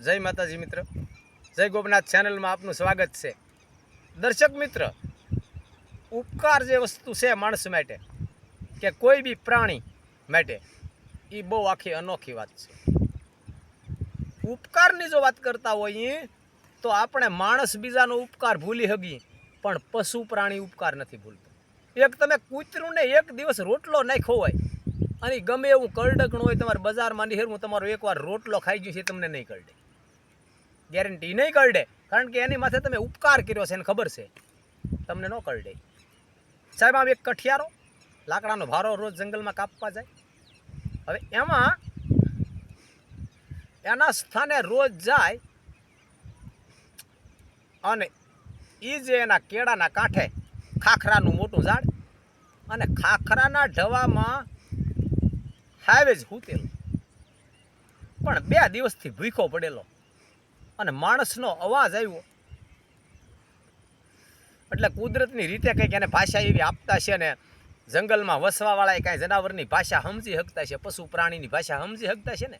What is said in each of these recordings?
જય માતાજી મિત્ર. જય ગોપનાથ ચેનલમાં આપનું સ્વાગત છે. દર્શક મિત્ર, ઉપકાર જે વસ્તુ છે માણસ માટે કે કોઈ બી પ્રાણી માટે, એ બહુ આખી અનોખી વાત છે. ઉપકારની જો વાત કરતા હોઈએ, તો આપણે માણસ બીજાનો ઉપકાર ભૂલી હગી પણ પશુ પ્રાણી ઉપકાર નથી ભૂલતું. એક તમે કૂતરુંને એક દિવસ રોટલો નાખ્યો હોય, અને ગમે એવું કરડકણું હોય, તમારે બજારમાં નિહેરવું તમારો એકવાર રોટલો ખાઈ ગયો છે તમને નહીં કરડે. ગેરંટી નહીં કરડે. કારણ કે એની માથે તમે ઉપકાર કર્યો છે એને ખબર છે. તમને ન કરડે. સાહેબ, આમ એક કઠિયારો લાકડાનો ભારો રોજ જંગલમાં કાપવા જાય. હવે એમાં એના સ્થાને રોજ જાય અને એ જે એના કેળાના કાંઠે ખાખરાનું મોટું ઝાડ અને ખાખરાના ઢવામાં હાઈવેજ હૂતેલો. પણ બે દિવસથી ભૂખો પડેલો. અને માણસનો અવાજ આવ્યો. એટલે કુદરતની રીતે કંઈક એને ભાષા એવી આપતા છે ને, જંગલમાં વસવાવાળાએ કાંઈ જનાવરની ભાષા સમજી શકતા છે, પશુ પ્રાણીની ભાષા સમજી શકતા છે ને?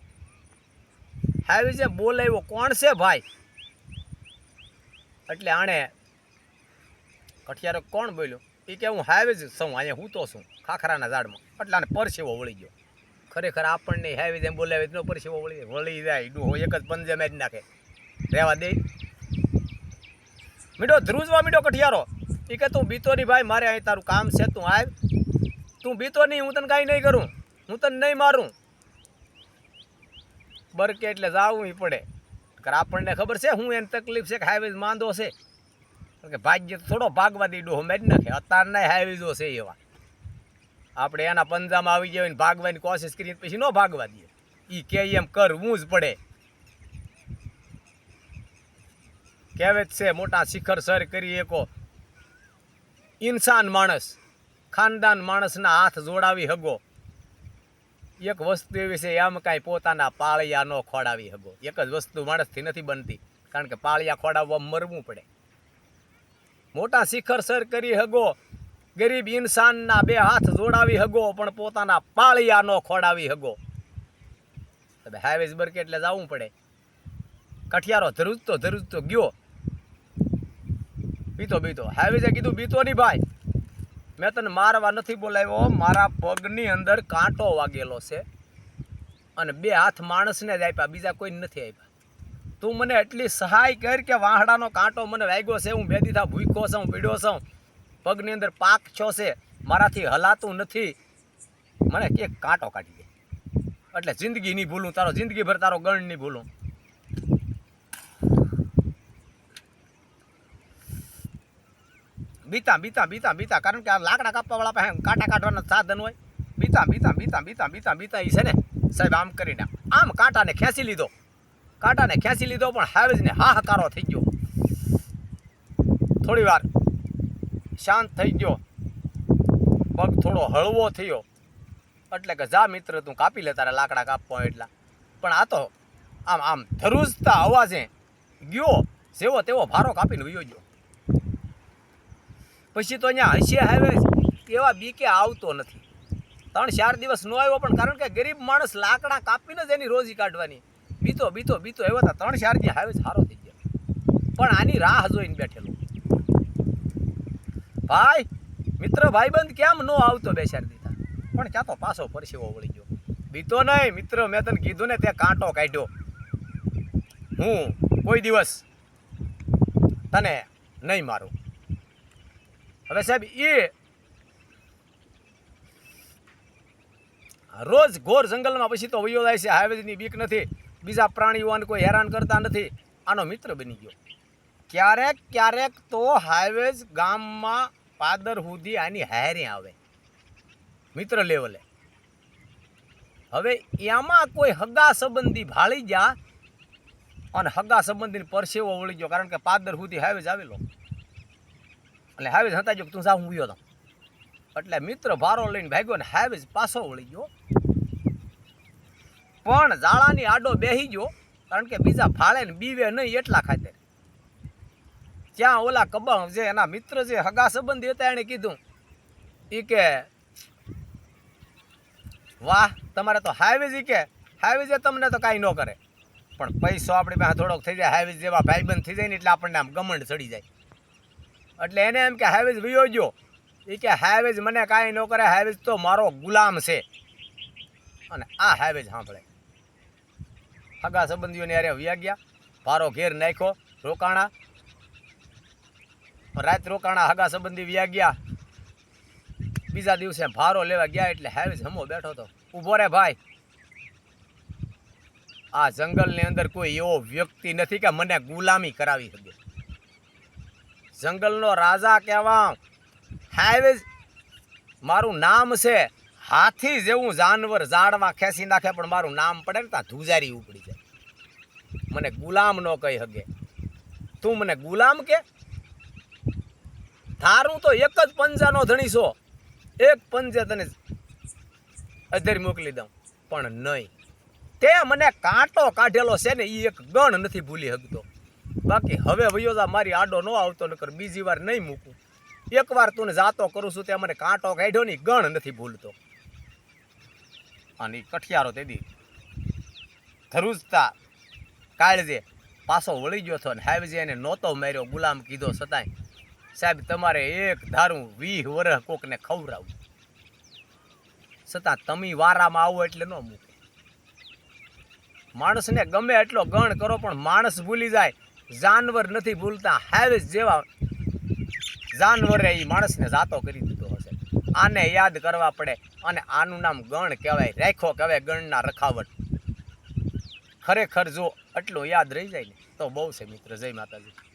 હાવી જે બોલાવ્યો, કોણ છે ભાઈ? એટલે આણે કઠિયારો કોણ બોલ્યો? એ કે હું હાઈવે જ છું, અહીંયા હું તો છું, ખાખરાના ઝાડમાં. એટલે આને પરસેવો વળી ગયો. ખરેખર આપણને હાઈવે જેમ બોલાવે એટલો પરસેવો વળી વળી જાય ડૂહો એક જ પંજે મારી નાખે. રહેવા દે. મીઠો ધ્રુજવા મીઠો કઠિયારો. એ કે તું બીતો નહીં ભાઈ, મારે અહીં તારું કામ છે, તું આવ. તું બીતો નહીં હું તને કાંઈ નહીં કરું. હું તને નહીં મારું. બરકે એટલે જાવું એ પડે. કારણ આપણને ખબર છે, હું એને તકલીફ છે કે હાઈવે માંદો છે. કે ભાગ્ય થોડો ભાગવા દે ડોહો જ નાખે. અત્યારના હાઈવેઝો છે એવા. આપણે એના પંજામાં આવી ને ભાગવાની કોશિશ કરીએ પછી ન ભાગવા દઈએ. એ કે એમ કરવું જ પડે. કહેવત છે, મોટા શિખર સર કરી એકો. ઇન્સાન માણસ, ખાનદાન માણસના હાથ જોડાવી હગો. એક વસ્તુ એવી છે એમ કાંઈ પોતાના પાળિયા ન ખોડાવી હગો. એક જ વસ્તુ માણસથી નથી બનતી, કારણ કે પાળિયા ખોડાવવા મરવું પડે. મોટા શિખર સર કરી હગો, ગરીબ ઇન્સાનના બે હાથ જોડાવી હગો, પણ પોતાના પાળિયા ન ખોડાવી હગો. હવે હાઈવેઝ બરકે એટલે જવું પડે. કઠિયારો ધરુજતો ધરુજતો ગયો. બીતો બીતો. હાઈવેઝે કીધું, બીતો નહીં ભાઈ. મેં તને મારવા નથી બોલાવ્યો. મારા પગની અંદર કાંટો વાગેલો છે અને બે હાથ માણસને જ આપ્યા, બીજા કોઈ નથી આપ્યા. તું મને એટલી સહાય કર કે વાહડાનો કાંટો મને વાગ્યો છે, હું બે દીધા ભૂખ્યો છું પીડ્યો છું. પગની અંદર પાક છો છે, મારાથી હલાતું નથી. મને એક કાંટો કાઢી દે. એટલે જિંદગી નહીં ભૂલું, તારો જિંદગીભર તારો ગણ નહીં ભૂલું. બીતા બીતા બીતા બીતા, કારણ કે આ લાકડા કાપવાવાળા પાસે કાંટા કાઢવાના સાધન હોય. બીતા બીતા બીતા બીતા બીતા બીતા એ છે ને, સાહેબ, આમ કરીને આમ કાંટાને ખેંચી લીધો. કાંટાને ખેંચી લીધો, પણ હાવેજને હાહાકારો થઈ ગયો. થોડી વાર શાંત થઈ ગયો. પગ થોડો હળવો થયો. એટલે કે જા મિત્ર, તું કાપી લે તારા લાકડા કાપવા એટલા. પણ આ તો આમ આમ ધરૂજતા અવાજે ગયો, જેવો તેવો ભારો કાપીને વયો ગયો. પછી તો અહીંયા હસીએ હાઈવે એવા બીકે આવતો નથી. ત્રણ ચાર દિવસ નો આવ્યો પણ કારણ કે ગરીબ માણસ લાકડા કાપીને જ એની રોજી કાઢવાની. બીતો બીતો બીતો એવો હતા. ત્રણ ચાર દી હાઈવે સારો થઈ ગયો. પણ આની રાહ જોઈને બેઠેલો. ભાઈ, મિત્ર ભાઈબંધ કેમ નો આવતો બે ચાર દીધા પણ ક્યાં તો પાછો પરસેવો વળી ગયો. બીતો નહીં, મિત્ર, મેં તને કીધું ને તે કાંટો કાઢ્યો. હું કોઈ દિવસ તને નહીં મારું. હવે સાહેબ, એ રોજ ઘોર જંગલમાં પછી તો વયો જાય છે, હાઈવેની બીક નથી, બીજા પ્રાણીઓને કોઈ હેરાન કરતા નથી. આનો મિત્ર બની ગયો. ક્યારેક ક્યારેક તો હાઈવેજ ગામમાં પાદર સુધી આની હેરી આવે. મિત્ર લેવલે. હવે એમાં કોઈ હગા સંબંધી ભાળી ગયા અને હગા સંબંધીને પરસેવો વળી ગયો, કારણ કે પાદર સુધી હાઈવેજ આવેલો. એટલે હાવીજ હતા જો તું જા હું ગયો હતો એટલે મિત્ર ભારો લઈને ભાગ્યો ને હાવીજ પાછો વળી ગયો. પણ જાળાની આડો બેહી ગયો, કારણ કે બીજા ફાળે ને બીવે નહીં એટલા ખાતે ત્યાં ઓલા કબા જે એના મિત્ર જે હગા સંબંધી હતા એણે કીધું એ કે, વાહ, તમારે તો હાઈવેજ કે હાઈવેજે તમને તો કાંઈ ન કરે. પણ પૈસો આપણી પાસે થોડોક થઈ જાય હાઈવેજ જેવા ભાઈબંધ થઈ જાય ને એટલે આપણને આમ ગમંડ ચડી જાય. એટલે એને એમ કે હાઈવેજ વિયો ગયો. એ કે હાઈવેજ મને કાંઈ ન કરે હાઈવેજ તો મારો ગુલામ છે. અને આ હાઈવેજ સાંભળે. હગા સંબંધીઓને અરે વ્યા ગયા, ભારો ઘેર નાખ્યો, રોકાણા. રાત રોકાણા હગા સંબંધી વ્યા ગયા. બીજા દિવસે ભારો લેવા ગયા એટલે હાઈવેજ હમો બેઠો હતો ઊભો રે ભાઈ. આ જંગલની અંદર કોઈ એવો વ્યક્તિ નથી કે મને ગુલામી કરાવી શકે. જંગલનો રાજા કહેવા હાઈવે મારું નામ છે. હાથી જેવું જાનવર ઝાડમાં ખેંચી નાખે, પણ મારું નામ પડે ને ત્યાં ધુજારી ઉપડી જાય. મને ગુલામ ન કહી હગે તું મને ગુલામ કે? તારું તો એક જ પંજાનો ધણી છો. એક પંજે તને અધર મોકલી દઉં, પણ નહીં. તે મને કાંટો કાઢેલો છે ને એ એક ગણ નથી ભૂલી શકતો. બાકી હવે વયો મારી આડો ન આવતો, નકર બીજી વાર નહીં મૂકું. એકવાર તું જાતો કરું છું, તે મને કાંટો કાઢ્યો ને ગણ નથી ભૂલતો. અને કઠિયારો તેદી ધરુજતા કાળજે પાછો વળી ગયો હતો ને હાવજે એને નહોતો માર્યો, ગુલામ કીધો છતાંય. સાહેબ, તમારે એક ધારું વીહ વરહ કોકને ખવડાવું. છતાં તમે વારામાં આવો એટલે ન મૂકે. માણસને ગમે એટલો ગણ કરો, પણ માણસ ભૂલી જાય. જાનવર નથી ભૂલતા હાવેસ જેવા જાનવરે એ માણસને જાતો કરી દીધો હશે. આને યાદ કરવા પડે અને આનું નામ ગણ કહેવાય. રાખો કહેવાય ગણના રખાવટ. ખરેખર જો આટલું યાદ રહી જાય ને, તો બહુ છે મિત્ર. જય માતાજી.